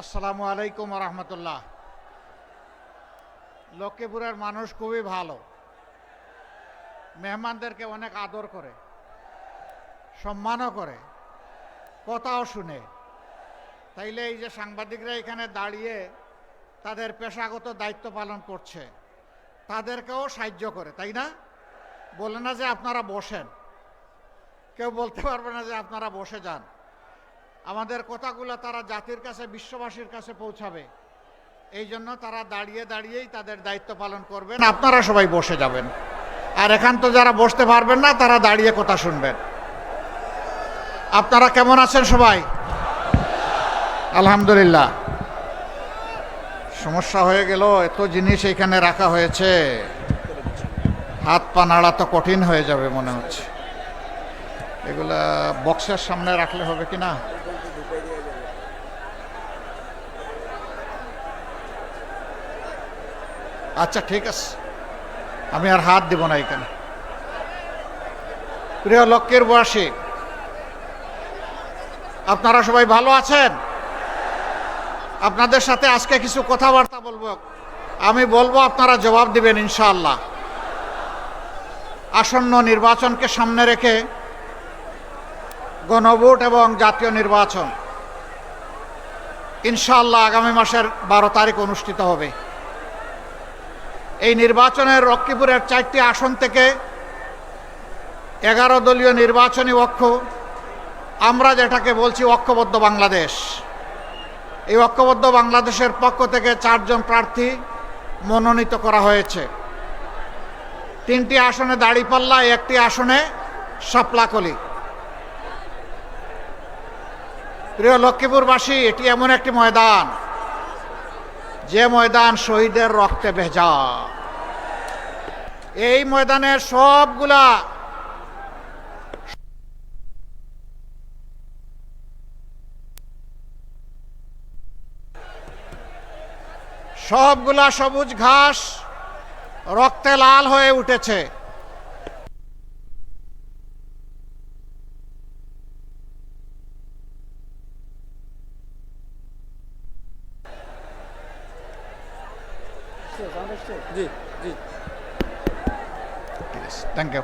আসসালামু আলাইকুম রহমতুল্লাহ। লক্ষ্মীপুরের মানুষ খুবই ভালো। মেহমানদেরকে অনেক আদর করে, সম্মানও করে, কথাও শুনে। তাইলে এই যে সাংবাদিকরা এখানে দাঁড়িয়ে তাদের পেশাগত দায়িত্ব পালন করছে, তাদেরকেও সাহায্য করে, তাই না? বলে না যে আপনারা বসেন। কেউ বলতে পারবে না যে আপনারা বসে যান। আমাদের কথাগুলো তারা জাতির কাছে, বিশ্ববাসীর কাছে পৌঁছাবে। এই জন্য তারা দাঁড়িয়ে দাঁড়িয়েই তাদের দায়িত্ব পালন করবেন। আপনারা সবাই বসে যাবেন। আর এখান তো যারা বসতে পারবেন না, তারা দাঁড়িয়ে কথা শুনবেন। আপনারা কেমন আছেন সবাই? আলহামদুলিল্লাহ। সমস্যা হয়ে গেল, এত জিনিস এখানে রাখা হয়েছে। হাত পা নাড়া তো কঠিন হয়ে যাবে মনে হচ্ছে। এগুলা বক্সের সামনে রাখলে হবে কি না? আচ্ছা ঠিক আছে। আমি আর হাত দেব না এখানে। প্রিয় লক্ষ্যের বয়সী, আপনারা সবাই ভালো আছেন? আপনাদের সাথে আজকে কিছু কথাবার্তা বলব। আমি বলব, আপনারা জবাব দিবেন, ইনশাআল্লাহ। আসন্ন নির্বাচনকে সামনে রেখে গণভোট এবং জাতীয় নির্বাচন, ইনশাআল্লাহ আগামী মাসের বারো তারিখ অনুষ্ঠিত হবে। এই নির্বাচনের রক্ষীপুরের চারটি আসন থেকে এগারো দলীয় নির্বাচনী অক্ষ, আমরা যেটাকে বলছি ঐক্যবদ্ধ বাংলাদেশ। এই ঐক্যবদ্ধ বাংলাদেশের পক্ষ থেকে চারজন প্রার্থী মনোনীত করা হয়েছে। তিনটি আসনে দাড়িপাল্লা, একটি আসনে সাপলাকলি প্রিয় লক্ষ্মীপুরবাসী, এটি এমন একটি ময়দান, যে ময়দান শহীদের রক্তে ভেজা। এই ময়দানের সবগুলা সবগুলা সবুজ ঘাস রক্তে লাল হয়ে উঠেছে। ইউ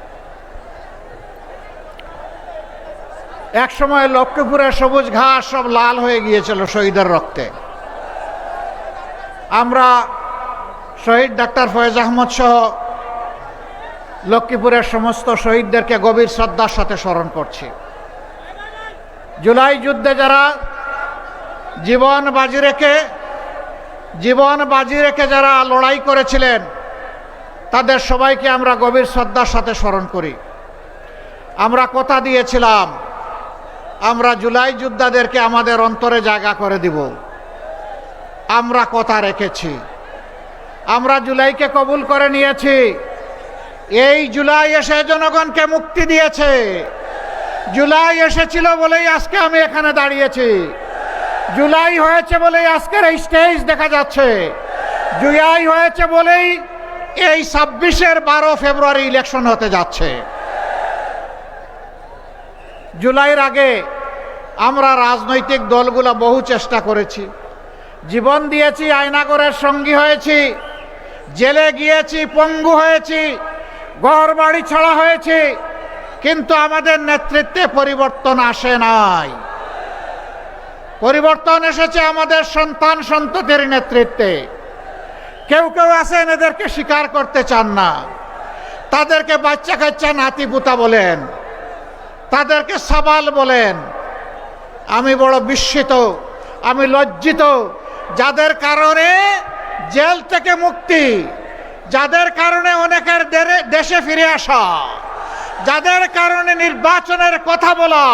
এক সময় লক্ষ্মীপুরের সবুজ ঘাস সব লাল হয়ে গিয়েছিল শহীদের রক্তে। আমরা শহীদ ডাক্তার ফয়েজ আহমদ সহ লক্ষ্মীপুরের সমস্ত শহীদদেরকে গভীর শ্রদ্ধার সাথে স্মরণ করছি। জুলাই যুদ্ধে যারা জীবন বাজি রেখে, জীবন বাজি রেখে যারা লড়াই করেছিলেন তাদের সবাইকে আমরা গভীর শ্রদ্ধার সাথে স্মরণ করি। আমরা কথা দিয়েছিলাম, আমরা জুলাই যোদ্ধাদেরকে আমাদের অন্তরে জায়গা করে দিব। আমরা কথা রেখেছি। আমরা জুলাইকে কবুল করে নিয়েছি। এই জুলাই এসে জনগণকে মুক্তি দিয়েছে। জুলাই এসেছিল বলেই আজকে আমি এখানে দাঁড়িয়েছি। জুলাই হয়েছে বলেই আজকের এই স্টেজ দেখা যাচ্ছে। জুলাই হয়েছে বলেই এই ছাব্বিশের বারো ফেব্রুয়ারি ইলেকশন হতে যাচ্ছে। জুলাইয়ের আগে আমরা রাজনৈতিক দলগুলো বহু চেষ্টা করেছি। জীবন দিয়েছি, আয়নাগরের সঙ্গী হয়েছি, জেলে গিয়েছি, পঙ্গু হয়েছি ঘর বাড়ি ছাড়া হয়েছি, কিন্তু আমাদের নেতৃত্বে পরিবর্তন আসে নাই। পরিবর্তন এসেছে আমাদের সন্তান সন্ততির নেতৃত্বে। কেউ কেউ আছেন এদেরকে স্বীকার করতে চান না। তাদেরকে বাচ্চা কাচ্চা নাতি পুতা বলেন। তাদেরকে সাবাল বলেন। আমি বড় বিস্মিত, আমি লজ্জিত। যাদের কারণে জেল থেকে মুক্তি, যাদের কারণে অনেকের দেশে ফিরে আসা, যাদের কারণে নির্বাচনের কথা বলা,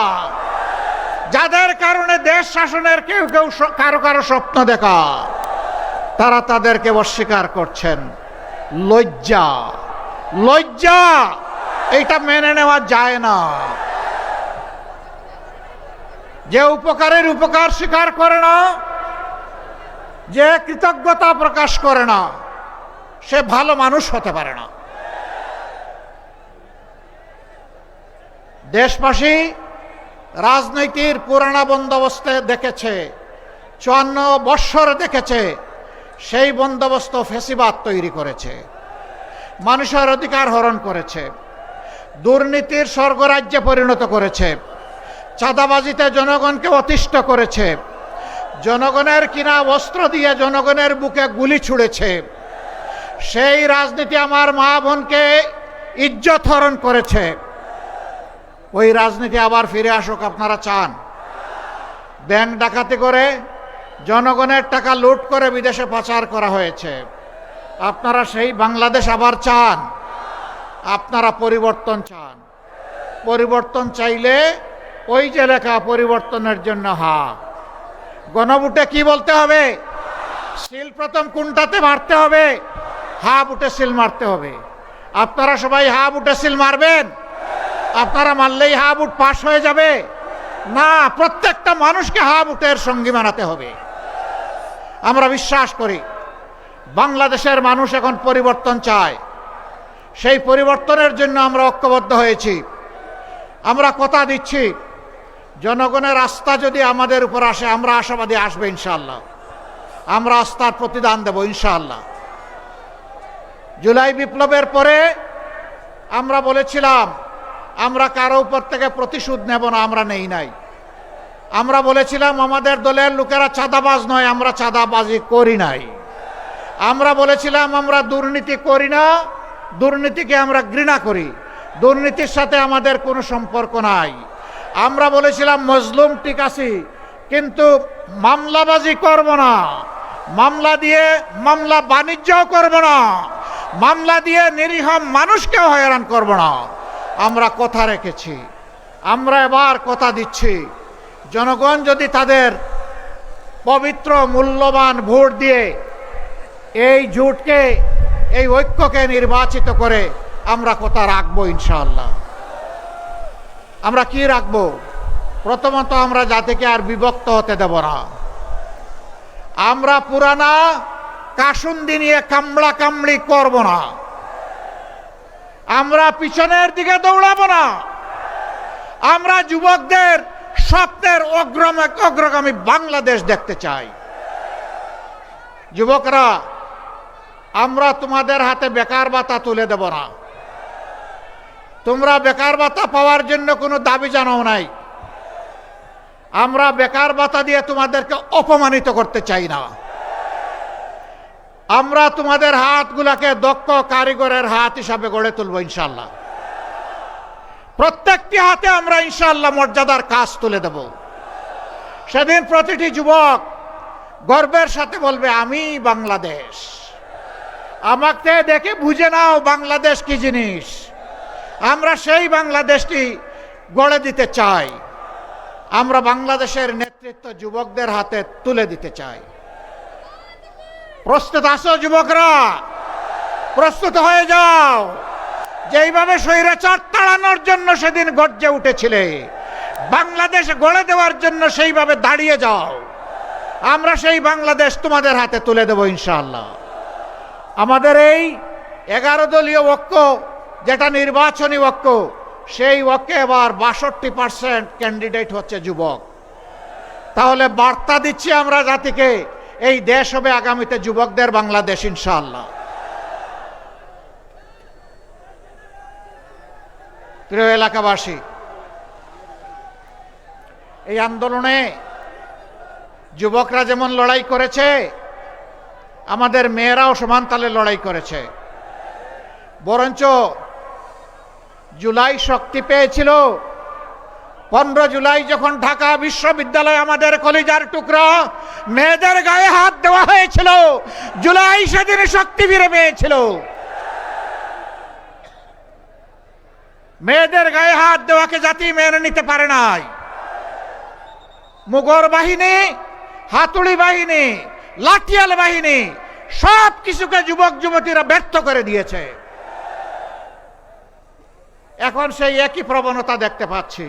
যাদের কারণে দেশ শাসনের কেউ কেউ কারও কারও স্বপ্ন দেখা। তারা তাদেরকে অস্বীকার করছেন। লজ্জা। লজ্জা! এটা মেনে নেওয়া যায় না। যে উপকারের উপকার স্বীকার করে না, যে কৃতজ্ঞতা প্রকাশ করে না, সে ভালো মানুষ হতে পারে না। দেশবাসী রাজনীতির পুরানা বন্দোবস্তে দেখেছে, চুয়ান্ন বৎসর দেখেছে সেই বন্দোবস্ত ফেসিবাদ তৈরি করেছে। মানুষের অধিকার হরণ করেছে। দুর্নীতির স্বর্গরাজ্যে পরিণত করেছে। চাঁদাবাজিতে জনগণকে অতিষ্ঠ করেছে। জনগণের কিনা বস্ত্র দিয়ে জনগণের বুকে গুলি ছুঁড়েছে। সেই রাজনীতি আমার মা বোনকে ইজ্জত হরণ করেছে। ওই রাজনীতি আবার ফিরে আসুক আপনারা চান। ব্যাংক ডাকাতি করে জনগণের টাকা লুট করে বিদেশে পাচার করা হয়েছে। আপনারা সেই বাংলাদেশ আবার চান। আপনারা পরিবর্তন চান। পরিবর্তন চাইলে ওই যে লেখা পরিবর্তনের জন্য হা। গণভোটে কি বলতে হবে? সিল প্রথম কোনটাতে মারতে হবে? হা বুটে সিল মারতে হবে। আপনারা সবাই হা বুটে সিল মারবেন? আপনারা মারলেই হা বুট পাশ হয়ে যাবে? না, প্রত্যেকটা মানুষকে হা বুটের সঙ্গী বানাতে হবে। আমরা বিশ্বাস করি, বাংলাদেশের মানুষ এখন পরিবর্তন চায়। সেই পরিবর্তনের জন্য আমরা ঐক্যবদ্ধ হয়েছি। আমরা কথা দিচ্ছি, জনগণের আস্থা যদি আমাদের উপর আসে, আমরা আশাবাদী আসবে ইনশাল্লাহ আমরা আস্থার প্রতিদান দেব ইনশাল্লাহ জুলাই বিপ্লবের পরে আমরা বলেছিলাম, আমরা কারও উপর থেকে প্রতিশোধ নেব না, আমরা নেই নাই। আমরা বলেছিলাম, আমাদের দলের লোকেরা চাঁদাবাজ নয়, আমরা চাঁদাবাজি করি নাই। আমরা বলেছিলাম, আমরা দুর্নীতি করি না, দুর্নীতিকে আমরা ঘৃণা করি। দুর্নীতির সাথে আমাদের কোনো সম্পর্ক নাই। আমরা বলেছিলাম, মজলুম ঠিক আছি, কিন্তু মামলাবাজি করব না। মামলা দিয়ে মামলা বাণিজ্যও করব না। মামলা দিয়ে নিরীহ মানুষকেও হয়রান করব না। আমরা কথা রেখেছি। আমরা এবার কথা দিচ্ছি। জনগণ যদি তাদের পবিত্র মূল্যবান ভোট দিয়ে এই জোটকে, এই ঐক্যকে নির্বাচিত করে আমরা কথা রাখব ইনশাআল্লাহ। আমরা কি রাখব? প্রথমত আমরা জাতিকে আর বিভক্ত হতে দেব না। আমরা পুরানা কাসুন্দি নিয়ে কামড়া কামড়ি করব না। আমরা পিছনের দিকে দৌড়াবো না। আমরা যুবকদের স্বপ্নের অগ্রম, অগ্রগামী বাংলাদেশ দেখতে চাই। যুবকরা, আমরা তোমাদের হাতে বেকার ভাতা তুলে দেব না। তোমরা বেকার ভাতা পাওয়ার জন্য কোনো দাবি জানাও নাই। আমরা বেকার ভাতা দিয়ে তোমাদেরকে অপমানিত করতে চাই না। আমরা তোমাদের হাতগুলাকে দক্ষ কারিগরের হাত হিসাবে গড়ে তুলব ইনশাল্লাহ প্রত্যেকটি হাতে আমরা ইনশাল্লাহ মর্যাদার কাজ তুলে দেব। সেদিন প্রতিটি যুবক গর্বের সাথে বলবে, আমি বাংলাদেশ। আমাকে দেখে বুঝে নাও বাংলাদেশ কি জিনিস। আমরা সেই বাংলাদেশটি গড়ে দিতে চাই। আমরা বাংলাদেশের নেতৃত্ব যুবকদের হাতে তুলে দিতে চাই। প্রস্তুত আসো যুবকরা? প্রস্তুত হয়ে যাও। যেইভাবে স্বৈরাচার তাড়ানোর জন্য সেদিন গর্জে উঠেছিলে, বাংলাদেশ গড়ে দেওয়ার জন্য সেইভাবে দাঁড়িয়ে যাও। আমরা সেই বাংলাদেশ তোমাদের হাতে তুলে দেব ইনশাআল্লাহ। আমাদের এই এগারো দলীয় ঐক্য, যেটা নির্বাচনী ঐক্য, সেই ঐক্যে এবার বাষট্টি পার্সেন্ট ক্যান্ডিডেট হচ্ছে যুবক। তাহলে বার্তা দিচ্ছি আমরা জাতিকে, এই দেশ হবে আগামীতে যুবকদের বাংলাদেশ ইনশাআল্লাহ। প্রিয় এলাকাবাসী, এই আন্দোলনে যুবকরা যেমন লড়াই করেছে, আমাদের মেয়েরাও সমান তালে লড়াই করেছে। বরঞ্চ জুলাই শক্তি পেয়েছিল। পনেরো জুলাই যখন ঢাকা বিশ্ববিদ্যালয় আমাদের কলিজার টুকরা মেয়েদের গায়ে হাত দেওয়া হয়েছিল, জুলাই সেদিন শক্তি ফিরে পেয়েছিল। মেয়েদের গায়ে হাত দেওয়াকে জাতি মেনে নিতে পারে নাই। মুগর বাহিনী, হাতুড়ি বাহিনী, লাঠিয়াল বাহিনী সব কিছুকে যুবক যুবতীরা ব্যর্থ করে দিয়েছে। এখন সেই একই প্রবণতা দেখতে পাচ্ছি।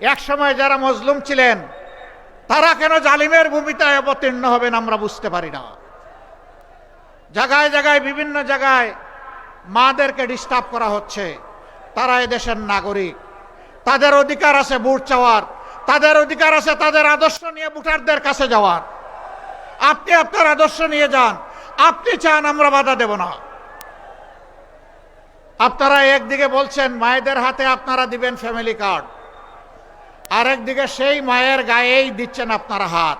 এক সময় যারা মজলুম ছিলেন, তারা কেন জালিমের ভূমিকায় অবতীর্ণ হবেন আমরা বুঝতে পারি না। জায়গায় জায়গায়, বিভিন্ন জায়গায় মাদেরকে ডিস্টার্ব করা হচ্ছে। তারা এদেশের নাগরিক। তাদের অধিকার আছে ভোট চাওয়ার। তাদের অধিকার আছে তাদের আদর্শ নিয়ে ভোটারদের কাছে যাওয়ার। আপনি আপনার আদর্শ নিয়ে যান। আপনি চান আমরা বাধা দেব না। আপনারা একদিকে বলছেন, মায়েদের হাতে আপনারা দিবেন ফ্যামিলি কার্ড। আরেকদিকে সেই মায়ের গায়েই দিচ্ছেন আপনারা হাত।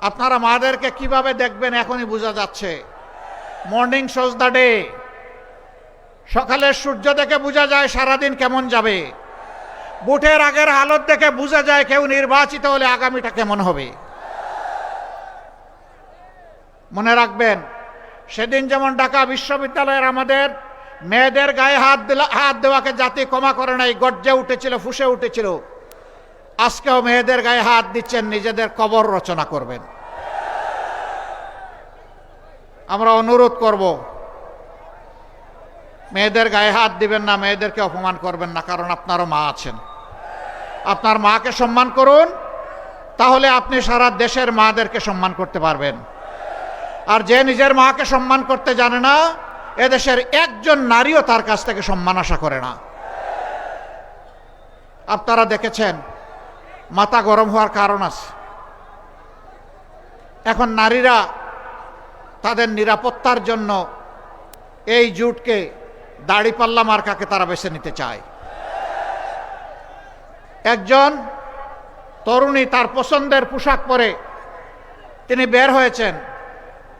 আপনারা মাদেরকে কীভাবে দেখবেন এখনই বোঝা যাচ্ছে। Morning shows the day. সকালের সূর্য দেখে বোঝা যায় সারাদিন কেমন যাবে। বুটের আগের হালত দেখে বোঝা যায় কেউ নির্বাচিত হলে আগামীটা কেমন হবে। মনে রাখবেন, সেদিন যেমন ঢাকা বিশ্ববিদ্যালয়ের আমাদের মেয়েদের গায়ে হাত দিলা, হাত দেওয়াকে জাতি ক্ষমা করে নাই, গর্জে উঠেছিল, ফুসে উঠেছিল। আজকেও মেয়েদের গায়ে হাত দিচ্ছেন, নিজেদের কবর রচনা করবেন। আমরা অনুরোধ করব মেয়েদের গায়ে হাত দিবেন না, মেয়েদেরকে অপমান করবেন না, কারণ আপনারও মা আছেন। আপনার মাকে সম্মান করুন, তাহলে আপনি সারা দেশের মাদেরকে সম্মান করতে পারবেন। আর যে নিজের মাকে সম্মান করতে জানে না, এদেশের একজন নারীও তার কাছ থেকে সম্মান আশা করে না। আপনারা দেখেছেন, মাথা গরম হওয়ার কারণ আছে। এখন নারীরা তাদের নিরাপত্তার জন্য এই জুটকে দাড়িপাল্লা মার্কাকে তারা বেছে নিতে চায়। একজন তরুণী তার পছন্দের পোশাক পরে তিনি বের হয়েছেন।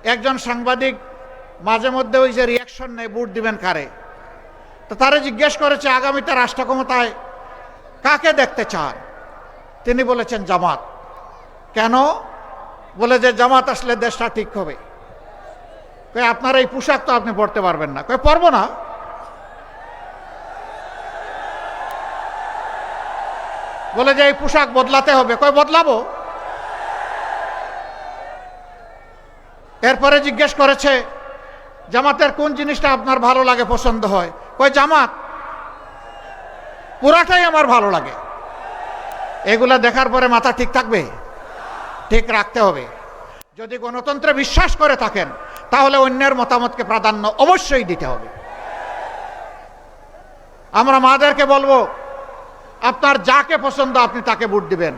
একজন সাংবাদিক মাঝে মধ্যে ওই যে রিয়াকশন নেই বুট দিবেন কারে? তো তারা জিজ্ঞেস করেছে আগামীতে রাষ্ট্র ক্ষমতায় কাকে দেখতে চান? তিনি বলেছেন, জামাত। কেন? বলে যে, জামাত আসলে দেশটা ঠিক হবে। কই আপনার এই পোশাক তো আপনি পরতে পারবেন না। কই পরবো না। বলে যে, এই পোশাক বদলাতে হবে। কই বদলাবো? এরপরে জিজ্ঞেস করেছে, জামাতের কোন জিনিসটা আপনার ভালো লাগে, পছন্দ হয়? কই জামাত পুরাটাই আমার ভালো লাগে। এগুলা দেখার পরে মাথা ঠিক থাকবে? ঠিক রাখতে হবে। যদি গণতন্ত্রে বিশ্বাস করে থাকেন, তাহলে অন্যের মতামতকে প্রাধান্য অবশ্যই দিতে হবে। আমরা মাদেরকে বলব আপনার যাকে পছন্দ, আপনি তাকে ভোট দিবেন।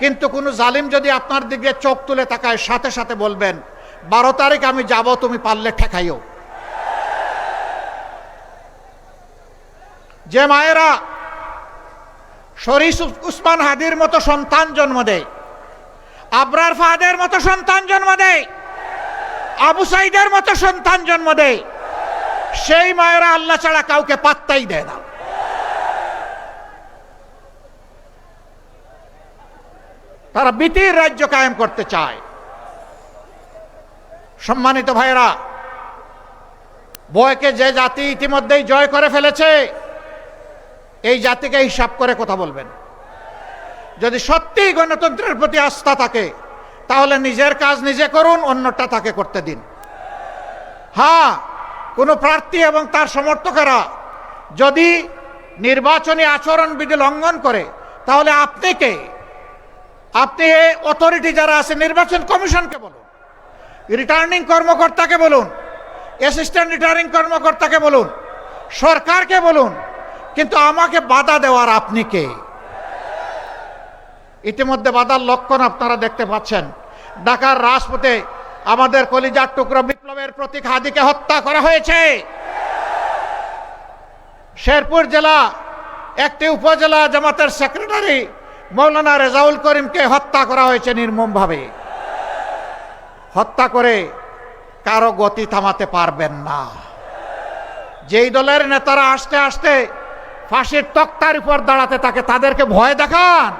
কিন্তু কোনো জালিম যদি আপনার দিকে চোখ তুলে তাকায়, সাথে সাথে বলবেন, বারো তারিখ আমি যাব, তুমি পারলে ঠেকাইও। যে মায়েরা শরীফ উসমান হাদির মতো সন্তান জন্ম দেয়, আবরার ফাহাদের মতো সন্তান জন্ম দেয়, আবু সাইদের মতো সন্তান জন্ম দেয়, সেই মায়েরা আল্লাহ ছাড়া কাউকে পাত্তাই দেয় না। তারা বিতির রাজ্য কায়েম করতে চায়। সম্মানিত ভাইয়েরা বয়কে যে জাতি ইতিমধ্যেই জয় করে ফেলেছে, এই জাতিকে হিসাব করে কথা বলবেন। যদি সত্যি গণতন্ত্রের প্রতি আস্থা থাকে, তাহলে নিজের কাজ নিজে করুন, অন্যটা তাকে করতে দিন। হ্যাঁ কোনো প্রার্থী এবং তার সমর্থকেরা যদি নির্বাচনী আচরণবিধি লঙ্ঘন করে, তাহলে আপনি কে? আপনি অথরিটি যারা আছে, নির্বাচন কমিশনকে বলুন রিটার্নিং কর্মকর্তাকে বলুন অ্যাসিস্ট্যান্ট রিটার্নিং কর্মকর্তাকে বলুন, সরকারকে বলুন, কিন্তু আমাকে বাধা দেওয়ার আপনি কে? ইতিমধ্যে বাধার লক্ষণ আপনারা দেখতে পাচ্ছেন। ঢাকার রাজপথে আমাদের কলিজার টুকরো বিপ্লবের প্রতীক হাদিকে হত্যা করা হয়েছে। শেরপুর জেলা, একটি উপজেলা জামাতের সেক্রেটারি মৌলানা রেজাউল করিমকে হত্যা করা হয়েছে নির্মমভাবে। হত্যা করে কারও গতি থামাতে পারবেন না। যেই দলের নেতারা আসতে আসতে ফাঁসির তক্তার উপর দাঁড়াতে থাকে, তাদেরকে ভয় দেখান।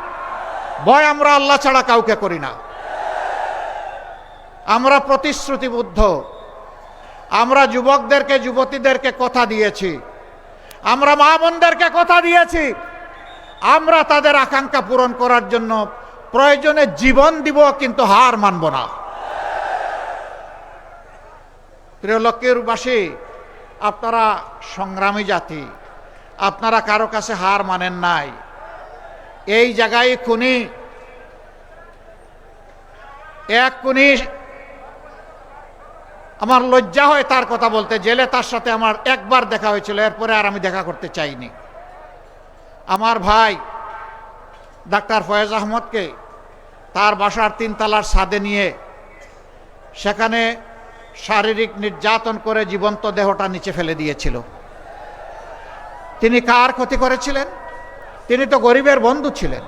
ভয় আমরা আল্লাহ ছাড়া কাউকে করি না। আমরা প্রতিশ্রুতিবদ্ধ। আমরা যুবকদেরকে, যুবতীদেরকে কথা দিয়েছি। আমরা মা বোনদেরকে কথা দিয়েছি। আমরা তাদের আকাঙ্ক্ষা পূরণ করার জন্য প্রয়োজনে জীবন দিব, কিন্তু হার মানব না। প্রিয় লক্ষ্মীরবাসী আপনারা সংগ্রামী জাতি, আপনারা কারও কাছে হার মানেন নাই। এই জায়গায় খুনি, এক খুনি আমার লজ্জা হয় তার কথা বলতে, জেলে তার সাথে আমার একবার দেখা হয়েছিল, এরপরে আর আমি দেখা করতে চাইনি। আমার ভাই ডাক্তার ফয়েজ আহমদকে তার বাসার তিনতলার ছাদে নিয়ে সেখানে শারীরিক নির্যাতন করে জীবন্ত দেহটা নিচে ফেলে দিয়েছিল। তিনি কার ক্ষতি করেছিলেন? তিনি তো গরিবের বন্ধু ছিলেন।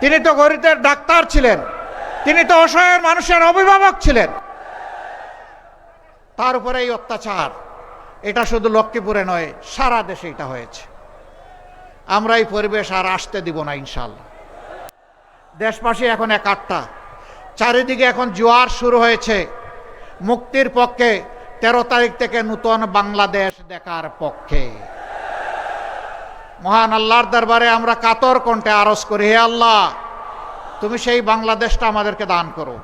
তিনি তো গরিবের ডাক্তার ছিলেন। তিনি তো অসহায় মানুষের অভিভাবক ছিলেন। তার উপরে এই অত্যাচার, এটা শুধু লক্ষ্মীপুরে নয়, সারা দেশে এটা হয়েছে। আমরা এই পরিবেশ আর আসতে দিব না ইনশাল্লাহ দেশবাসী এখন এক একাত্তা। চারিদিকে এখন জোয়ার শুরু হয়েছে। মুক্তির পক্ষে তেরো তারিখ থেকে নূতন বাংলাদেশ দেখার পক্ষে। মহান আল্লাহর দরবারে আমরা কাতর কণ্ঠে আরজ করি, হে আল্লাহ, তুমি সেই বাংলাদেশটা আমাদেরকে দান করো।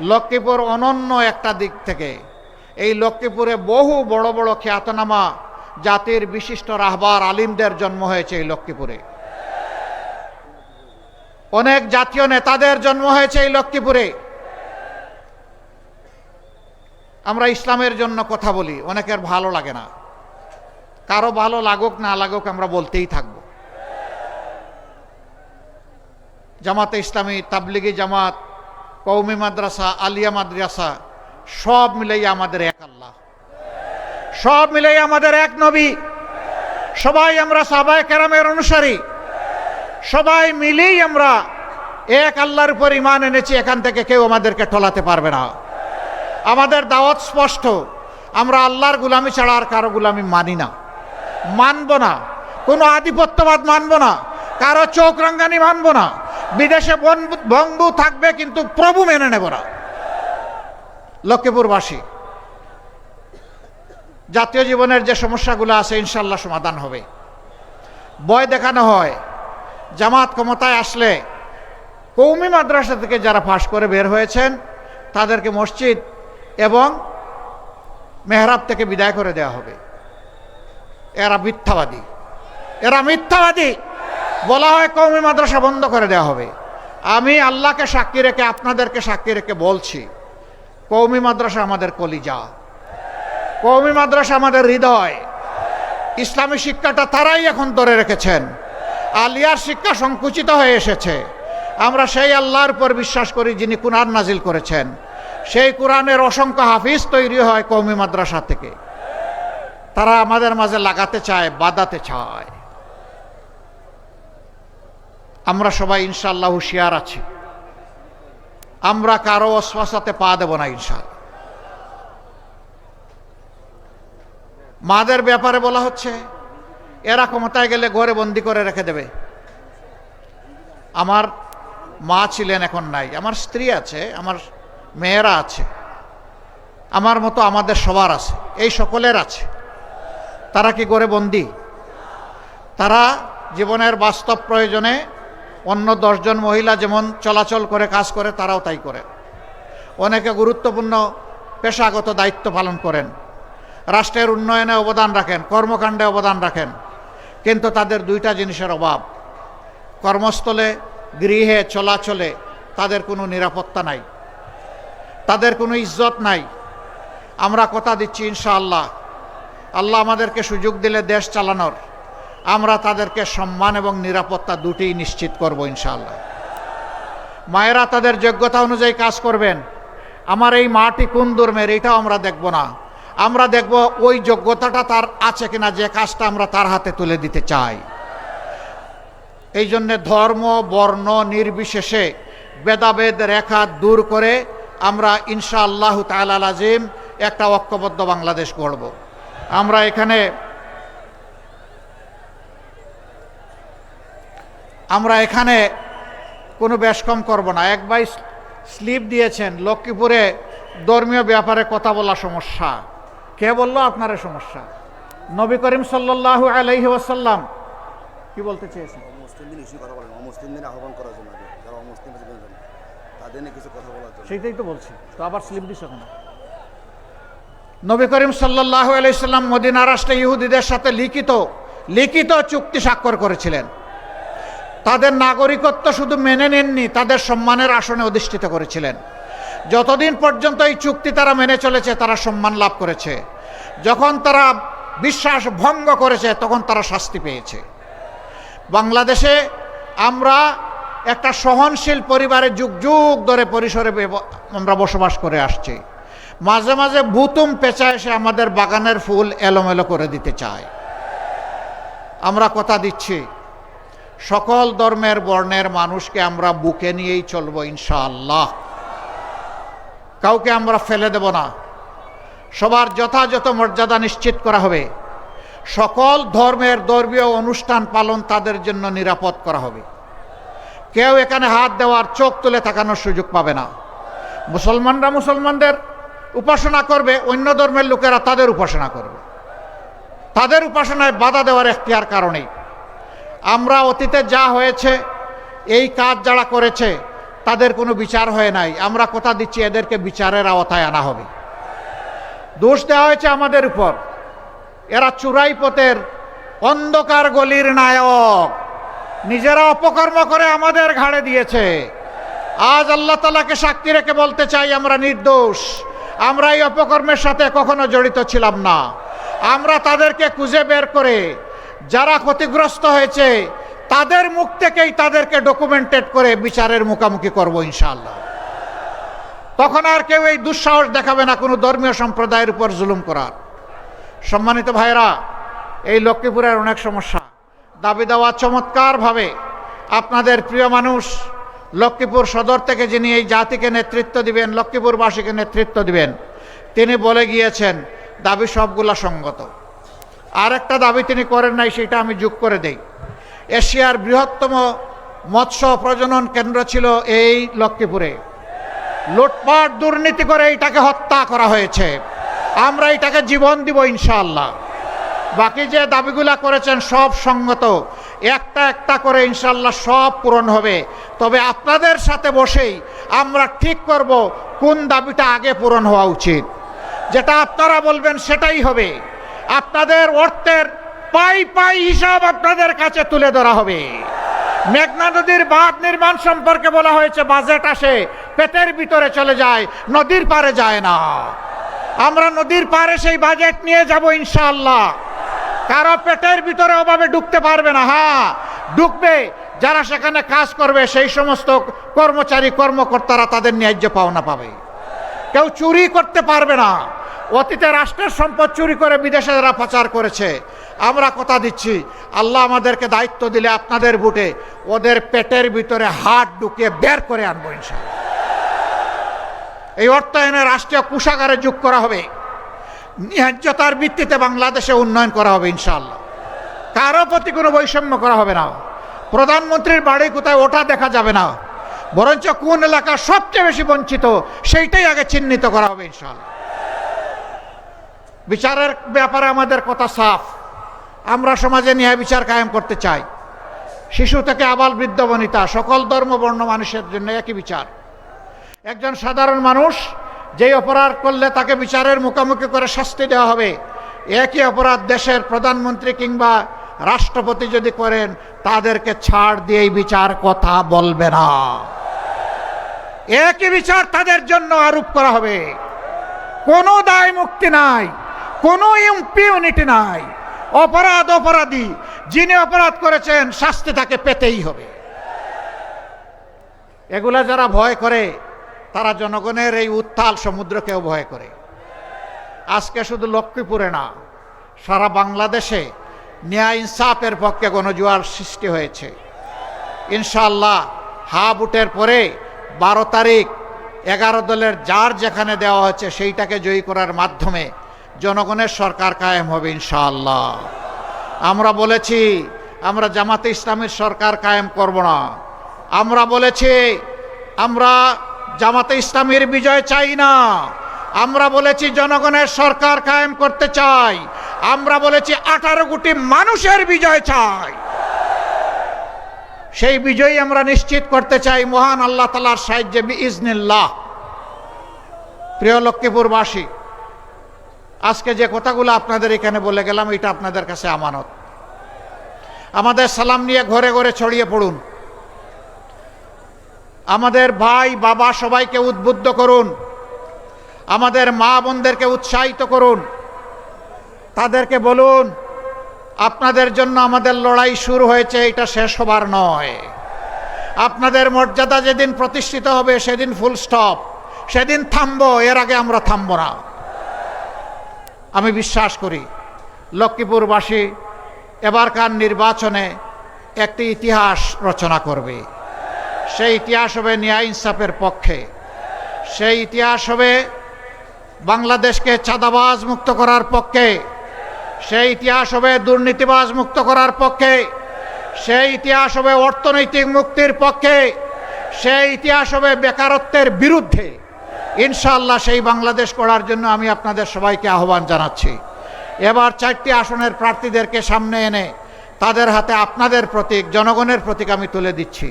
লক্ষ্মীপুর অনন্য একটা দিক থেকে। এই লক্ষ্মীপুরে বহু বড় বড় খ্যাতনামা জাতির বিশিষ্ট রাহবার আলিমদের জন্ম হয়েছে এই লক্ষ্মীপুরে। অনেক জাতীয় নেতাদের জন্ম হয়েছে এই লক্ষ্মীপুরে। আমরা ইসলামের জন্য কথা বলি, অনেকের ভালো লাগে না। কারও ভালো লাগুক, না লাগুক আমরা বলতেই থাকব। জামাতে ইসলামী, তাবলিগি জামাত কৌমি মাদ্রাসা, আলিয়া মাদ্রাসা, সব মিলেই আমাদের সব মিলেই আমাদের এক নবী। সবাই আমরা সাবায় কেরামের অনুসারী। সবাই মিলেই আমরা এক আল্লাহর উপর ইমান এনেছি, এখান থেকে কেউ আমাদেরকে টলাতে পারবে না। আমাদের দাওয়াত স্পষ্ট, আমরা আল্লাহর গুলামি ছাড়া আর কারও গুলামি মানি না। মানব না। কোনো আধিপত্যবাদ মানব না। কারও চোখ রঙ্গানি মানব না। বিদেশে বন- বন্ধু থাকবে কিন্তু প্রভু মেনে নেব না। লক্ষ্মীপুরবাসী জাতীয় জীবনের যে সমস্যাগুলো আছে ইনশাল্লাহ সমাধান হবে। বয় দেখানো হয়, জামাত ক্ষমতায় আসলে কৌমি মাদ্রাসা থেকে যারা ফাঁস করে বের হয়েছেন, তাদেরকে মসজিদ এবং মেহরাব থেকে বিদায় করে দেওয়া হবে। এরা মিথ্যাবাদী। এরা মিথ্যাবাদী। বলা হয় কৌমি মাদ্রাসা বন্ধ করে দেওয়া হবে। আমি আল্লাহকে সাক্ষী রেখে আপনাদেরকে সাক্ষী রেখে বলছি, কৌমি মাদ্রাসা আমাদের কলিজা। কৌমি মাদ্রাসা আমাদের হৃদয়। ইসলামী শিক্ষাটা তারাই এখন ধরে রেখেছেন। আলিয়ার শিক্ষা সংকুচিত হয়ে এসেছে। আমরা সেই আল্লাহর উপর বিশ্বাস করি যিনি কুরআন নাজিল করেছেন। সেই কোরআনের অসংখ্য হাফিজ তৈরি হয় কৌমি মাদ্রাসা থেকে। তারা আমাদের মাঝে লাগাতে চায় বাদাতে চায়। আমরা সবাই ইনশাল্লাহ হুশিয়ার আছি। আমরা কারও অশ্বাসাতে পা দেব না ইনশাল মাদের ব্যাপারে বলা হচ্ছে, এরা ক্ষমতায় গেলে ঘরে বন্দি করে রেখে দেবে। আমার মা ছিলেন এখন নাই, আমার স্ত্রী আছে, আমার মেয়েরা আছে, আমার মতো আমাদের সবার আছে, এই সকলের আছে। তারা কি করে বন্দি? তারা জীবনের বাস্তব প্রয়োজনে অন্য দশজন মহিলা যেমন চলাচল করে, কাজ করে, তারাও তাই করে। অনেকে গুরুত্বপূর্ণ, পেশাগত দায়িত্ব পালন করেন। রাষ্ট্রের উন্নয়নে অবদান রাখেন, কর্মকাণ্ডে অবদান রাখেন। কিন্তু তাদের দুইটা জিনিসের অভাব। কর্মস্থলে, গৃহে চলাচলে তাদের কোনো নিরাপত্তা নাই। তাদের কোনো ইজ্জত নাই। আমরা কথা দিচ্ছি, ইনশাআল্লাহ। আল্লাহ আমাদেরকে সুযোগ দিলে দেশ চালানোর। আমরা তাদেরকে সম্মান এবং নিরাপত্তা দুটিই নিশ্চিত করব, ইনশাআল্লাহ। মায়েরা তাদের যোগ্যতা অনুযায়ী কাজ করবেন। আমার এই মাটি কোন দুর্মের এটাও আমরা দেখব না। আমরা দেখব ওই যোগ্যতাটা তার আছে কিনা যে কাজটা আমরা তার হাতে তুলে দিতে চাই। এই জন্যে ধর্ম, বর্ণ নির্বিশেষে ভেদাভেদ, রেখা দূর করে আমরা ইনশা আল্লাহ তালাল আজিম একটা ঐক্যবদ্ধ বাংলাদেশ গড়ব। আমরা এখানে আমরা এখানে কোনো বেশ কম করব না। এক ভাই স্লিপ দিয়েছেন, লক্ষ্মীপুরে ধর্মীয় ব্যাপারে কথা বলা সমস্যা। কে বলল আপনার সমস্যা নবী করিম সাল্লাল্লাহু আলাইহি ওয়াসাল্লাম কি বলতে চেয়েছেন? মুসলিমদের ইস্যু কথা বলেন। অমুসলিমদের আহ্বান করার জন্য যারা অমুসলিম আছে তাদের নিয়ে কিছু কথা বলার জন্য। সেইটাই তো বলছি। তো আবার স্লিপ দিস কেন? নবী করিম সাল্লাহ আলাইসাল্লাম মদিনা রাষ্ট্রে ইহুদিদের সাথে লিখিত লিখিত চুক্তি স্বাক্ষর করেছিলেন। তাদের নাগরিকত্ব শুধু মেনে নেননি তাদের সম্মানের আসনে অধিষ্ঠিত করেছিলেন। যতদিন পর্যন্ত এই চুক্তি তারা মেনে চলেছে, তারা সম্মান লাভ করেছে। যখন তারা বিশ্বাস ভঙ্গ করেছে, তখন তারা শাস্তি পেয়েছে। বাংলাদেশে আমরা একটা সহনশীল পরিবারে যুগ যুগ ধরে পরিসরে আমরা বসবাস করে আসছি। মাঝে মাঝে ভুতুম পেঁচা এসে আমাদের বাগানের ফুল এলোমেলো করে দিতে চায়। আমরা কথা দিচ্ছি, সকল ধর্মের বর্ণের মানুষকে আমরা বুকে নিয়েই চলবো ইনশাআল্লাহ। কাউকে আমরা ফেলে দেব না। সবার যথাযথ মর্যাদা নিশ্চিত করা হবে। সকল ধর্মের ধর্মীয় অনুষ্ঠান পালন তাদের জন্য নিরাপদ করা হবে। কেউ এখানে হাত দেওয়ার চোখ তুলে তাকানোর সুযোগ পাবে না। মুসলমানরা মুসলমানদের উপাসনা করবে, অন্য ধর্মের লোকেরা তাদের উপাসনা করবে। তাদের উপাসনায় বাধা দেওয়ার এখতিয়ার কারণেই আমরা অতীতে যা হয়েছে, এই কাজ যারা করেছে তাদের কোনো বিচার হয় নাই। আমরা কথা দিচ্ছি, এদেরকে বিচারের আওতায় আনা হবে। দোষ দেওয়া হয়েছে আমাদের উপর। এরা চুরাই পথের অন্ধকার গলির নায়ক। নিজেরা অপকর্ম করে আমাদের ঘাড়ে দিয়েছে। আজ আল্লাহ তালাকে সাক্ষী রেখে বলতে চাই, আমরা নির্দোষ। আমরা এই অপকর্মের সাথে কখনো জড়িত ছিলাম না। আমরা তাদেরকে খুঁজে বের করে, যারা ক্ষতিগ্রস্ত হয়েছে তাদের মুখ থেকেই তাদেরকে ডকুমেন্টেড করে বিচারের মুখামুখি করব ইনশাআল্লাহ। তখন আর কেউ এই দুঃসাহস দেখাবে না কোনো ধর্মীয় সম্প্রদায়ের উপর জুলুম করার। সম্মানিত ভাইরা এই লক্ষ্মীপুরের অনেক সমস্যা। দাবি দেওয়া চমৎকারভাবে আপনাদের প্রিয় মানুষ, লক্ষ্মীপুর সদর থেকে যিনি এই জাতিকে নেতৃত্ব দিবেন, লক্ষ্মীপুরবাসীকে নেতৃত্ব দিবেন, তিনি বলে গিয়েছেন, দাবি সবগুলা সঙ্গত। আরেকটা দাবি তিনি করেন নাই, সেটা আমি যোগ করে দেই। এশিয়ার বৃহত্তম মৎস্য প্রজনন কেন্দ্র ছিল এই লক্ষ্মীপুরে। লুটপাট, দুর্নীতি করে এইটাকে হত্যা করা হয়েছে। আমরা এটাকে জীবন দিব ইনশাআল্লাহ। বাকি যে দাবিগুলা করেছেন সব সঙ্গত। একটা একটা করে ইনশাল্লাহ সব পূরণ হবে। তবে আপনাদের সাথে বসেই আমরা ঠিক করব কোন দাবিটা আগে পূরণ হওয়া উচিত। যেটা আপনারা বলবেন সেটাই হবে। আপনাদের অর্থের পাই পাই হিসাব আপনাদের কাছে তুলে ধরা হবে। মেঘনা নদীর বাঁধ নির্মাণ সম্পর্কে বলা হয়েছে, বাজেট আসে, পেটের ভিতরে চলে যায়, নদীর পারে যায় না। আমরা নদীর পারে সেই বাজেট নিয়ে যাব ইনশাআল্লাহ। কারও পেটের ভিতরে অভাবে ঢুকতে পারবে না হ্যাঁ ঢুকবে যারা সেখানে কাজ করবে, সেই সমস্ত কর্মচারী, কর্মকর্তারা তাদের ন্যায্য পাওনা পাবে। কেউ চুরি করতে পারবে না। অতীতে রাষ্ট্রের সম্পদ চুরি করে বিদেশে যারা পাচার করেছে আমরা কথা দিচ্ছি, আল্লাহ আমাদেরকে দায়িত্ব দিলে আপনাদের বুটে ওদের পেটের ভিতরে হাত ঢুকিয়ে বের করে আনব ইনশাল্লাহ এই অর্থায়নে রাষ্ট্রীয় কোষাগারে যোগ করা হবে। ন্যায্যতার ভিত্তিতে বাংলাদেশে উন্নয়ন করা হবে ইনশাল্লাহ কারও প্রতি কোনো বৈষম্য করা হবে না। প্রধানমন্ত্রীর বাড়ি কোথায় ওটা দেখা যাবে না। বরঞ্চ কোন এলাকা সবচেয়ে বেশি বঞ্চিত, সেইটাই আগে চিহ্নিত করা হবে ইনশাল্লাহ বিচারের ব্যাপারে আমাদের কথা সাফ। আমরা সমাজে ন্যায় বিচার কায়েম করতে চাই। শিশু থেকে আবাল বৃদ্ধ বনিতা, সকল ধর্ম, বর্ণ, মানুষের জন্য একই বিচার। একজন সাধারণ মানুষ যেই অপরাধ করলে তাকে বিচারের মুখোমুখি করে শাস্তি দেওয়া হবে, একই অপরাধ দেশের প্রধানমন্ত্রী কিংবা রাষ্ট্রপতি যদি করেন, তাদেরকে ছাড় দিয়েই বিচার কথা বলবে না। একই বিচার তাদের জন্য আরোপ করা হবে। কোনো দায় মুক্তি নাই, কোনো ইউনিটি নাই। অপরাধ অপরাধী। যিনি অপরাধ করেছেন, শাস্তি তাকে পেতেই হবে। এগুলা যারা ভয় করে, তারা জনগণের এই উত্তাল সমুদ্রকেও ভয় করে। আজকে শুধু লক্ষ্মীপুরে না, সারা বাংলাদেশে ন্যায় ইনসাফের পক্ষে গণজোয়ার সৃষ্টি হয়েছে। ইনশাল্লাহ হা বুটের পরে বারো তারিখ এগারো দলের যার যেখানে দেওয়া হচ্ছে সেইটাকে জয়ী করার মাধ্যমে জনগণের সরকার কায়েম হবে, ইনশাআল্লাহ। আমরা বলেছি, আমরা জামাতে ইসলামের সরকার কায়েম করব না। আমরা বলেছি, আমরা জামাতে ইসলামের বিজয় চাই না। আমরা বলেছি, জনগণের সরকার কায়েম করতে চাই। আমরা বলেছি, আঠারো কোটি মানুষের বিজয় চাই। সেই বিজয়ী আমরা নিশ্চিত করতে চাই, মহান আল্লাহ তালার সাহায্যে ইজনিল্লাহ প্রিয় লক্ষ্মীপুরবাসী আজকে যে কথাগুলো আপনাদের এখানে বলে গেলাম, এটা আপনাদের কাছে আমানত। আমাদের সালাম নিয়ে ঘরে ঘরে ছড়িয়ে পড়ুন। আমাদের ভাই, বাবা সবাইকে উদ্বুদ্ধ করুন। আমাদের মা বোনদেরকে উৎসাহিত করুন। তাদেরকে বলুন, আপনাদের জন্য আমাদের লড়াই শুরু হয়েছে, এটা শেষ হবার নয়। আপনাদের মর্যাদা যেদিন প্রতিষ্ঠিত হবে, সেদিন ফুল স্টপ সেদিন থামবো, এর আগে আমরা থামবো না। আমি বিশ্বাস করি, লক্ষ্মীপুরবাসী এবারকার নির্বাচনে একটি ইতিহাস রচনা করবে। সেই ইতিহাস হবে ন্যায় ইনসাফের পক্ষে। সেই ইতিহাস হবে বাংলাদেশকে চাঁদাবাজ মুক্ত করার পক্ষে। সেই ইতিহাস হবে দুর্নীতিবাজ মুক্ত করার পক্ষে। সেই ইতিহাস হবে অর্থনৈতিক মুক্তির পক্ষে। সেই ইতিহাস হবে বেকারত্বের বিরুদ্ধে। ইনশাআল্লাহ সেই বাংলাদেশ করার জন্য আমি আপনাদের সবাইকে আহ্বান জানাচ্ছি। এবার চারটি আসনের প্রার্থীদেরকে সামনে এনে তাদের হাতে আপনাদের প্রতীক, জনগণের প্রতীক আমি তুলে দিচ্ছি।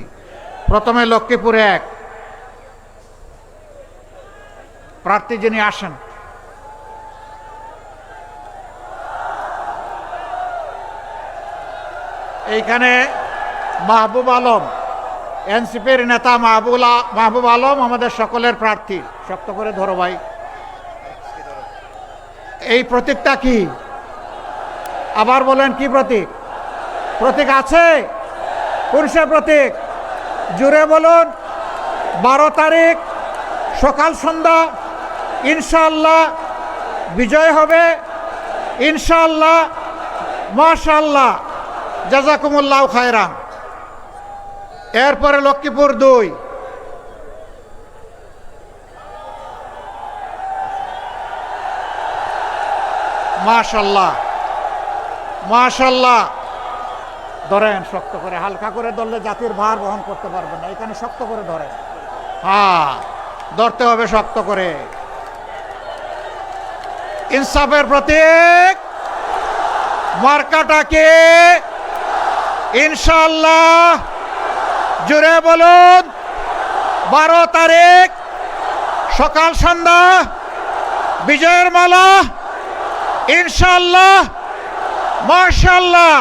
প্রথমে লক্ষ্মীপুরে এক। প্রার্থী যিনি আসেন। এইখানে মাহবুব আলম, এনসিপির নেতা মাহবুলা মাহবুব আলম আমাদের সকলের প্রার্থী। শক্ত করে ধরো ভাই। এই প্রতীকটা কি? আবার বলেন কি প্রতীক? প্রতীক আছে? সে প্রতীক। জুড়ে বলুন, বারো তারিখ, সকাল সন্ধ্যা, ইনশাআল্লাহ বিজয় হবে। ইনশাআল্লাহ মাশাল্লাহ জাজাকুমুল্লাহ খায়রান। এরপরে লক্ষ্মীপুর দুই। মাশাল্লাহ মাশাল্লাহ ধরেন, শক্ত করে, হালকা করে ধরলে জাতির ভার বহন করতে পারবেন না। এখানে শক্ত করে ধরেন। হ্যাঁ ধরতে হবে শক্ত করে। ইনসাফের প্রতীক। মার্কাটাকে ইনশাল্লাহ জুড়ে বলুন, বারো তারিখ, সকাল সন্ধ্যা, বিজয়ের মালা। ইনশাল্লাহ মার্শাল্লাহ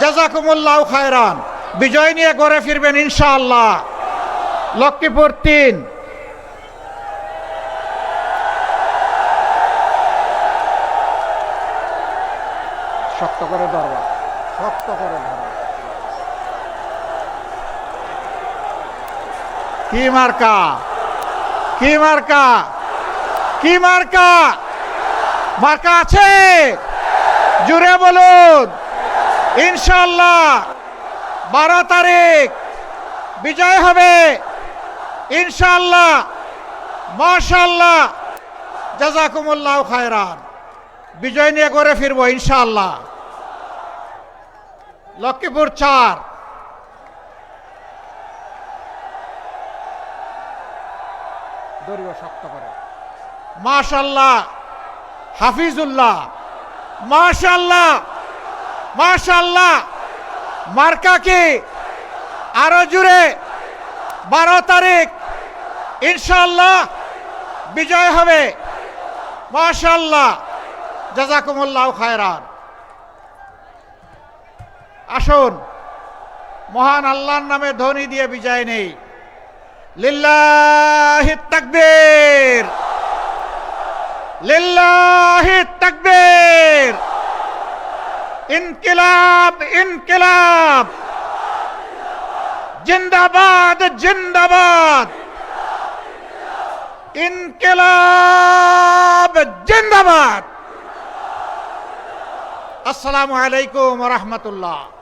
জাজাকুমুল্লাহ খায়রান। বিজয় নিয়ে ঘরে ফিরবেন ইনশাআল্লাহ। লক্ষ্মীপুর তিন। শক্ত করে ধরবা। শক্ত করে কি মার্কা? কি মার্কা? কি মার্কা? মার্কা আছে? জুড়ে বলুন। ইনশাল্লাহ বারো তারিখ বিজয় হবে। ইনশাল্লাহ মাশাল্লাহ জাজাকুমুল্লাহ খায়রান। বিজয় নিয়ে করে ফিরবো ইনশাআল্লাহ। লক্ষ্মীপুর চার। দড়িও শক্ত করে। মাশাল্লাহ হাফিজুল্লাহ। মাশাল্লাহ মাশাল্লাহ মার্কাকে আরও জুড়ে। বারো তারিখ। ইনশাল্লাহ বিজয় হবে। মাশাল্লাহ জাজাকুমুল্লাহ খায়রান। আসুন। মহান আল্লাহর নামে ধ্বনি দিয়ে বিজয় নেই। লিল্লাহি তাকবীর। লিল্লাহি তাকবীর। ইনকিলাব ইনকিলাব। জিন্দাবাদ জিন্দাবাদ। ইনকিলাব জিন্দাবাদ। আসসালামু আলাইকুম রহমতুল্লাহ।